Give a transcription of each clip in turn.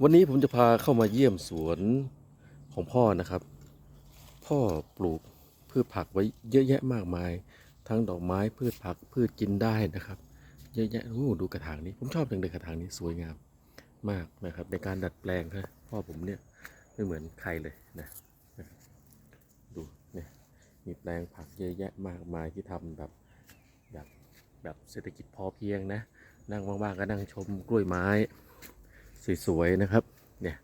วันนี้ผมจะพาเข้ามาเยี่ยมสวนของพ่อนะครับ พ่อปลูกพืชผักไว้เยอะแยะมากมาย ทั้งดอกไม้พืชผักพืชกินได้นะครับ เยอะแยะโอ้ดูกระถางนี้ ผมชอบจังเลยกระถางนี้สวยงามมากนะครับ ในการดัดแปลงครับพ่อผมเนี่ยไม่เหมือนใครเลยนะดูเนี่ยมีแปลงผักเยอะแยะมากมายที่ทำแบบแบบแบบเศรษฐกิจพอเพียงนะ นั่งว่างๆก็นั่งชมกล้วยไม้ สวยๆนะครับ เนี่ย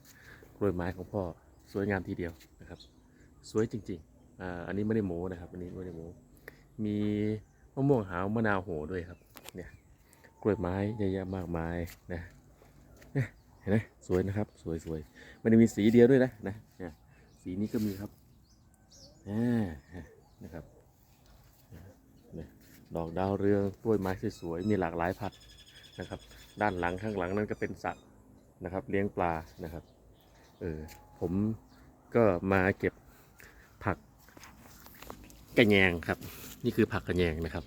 กล้วยไม้ของพ่อสวยงามทีเดียวนะครับ สวยจริงๆอ่าอันนี้ไม่ได้โม้นะครับอันนี้ไม่ได้โม้มีมะม่วงหาวมะนาวโหด้วยครับ เนี่ยกล้วยไม้เยอะแยะมากมายนะเนี่ยเห็นไหมสวยนะครับ สวยๆมันจะมีสีเดียวด้วยนะนะเนี่ยสีนี้ก็มีครับอ่านะครับดอกดาวเรืองกล้วยไม้สวยๆมีหลากหลายพันธุ์นะครับ ด้านหลังข้างหลังนั่นก็เป็นสระ นะครับ เลี้ยงปลานะครับ เออผมก็มาเก็บผักกระแยงครับ นี่คือผักกระแยงนะครับ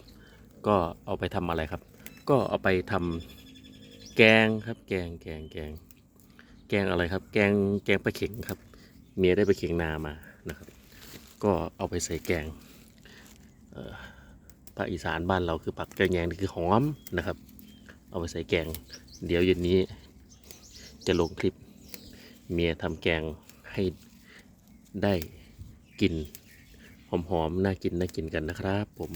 ก็เอาไปทำอะไรครับ ก็เอาไปทำแกงครับ แกงแกงแกง แกงอะไรครับ แกงแกงปลาเข็งครับ เมียได้ไปเข็งนามานะครับ ก็เอาไปใส่แกงภาคอีสานบ้านเราคือผักกระแยงนี่คือหอมนะครับ เอาไปใส่แกง เดี๋ยวเย็นนี้ จะลงคลิปเมียทำแกงให้ได้กินหอมๆน่ากินน่ากินกันนะครับ ผม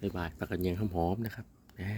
บ๊ายบายปลากระเยงหอมๆนะครับนะ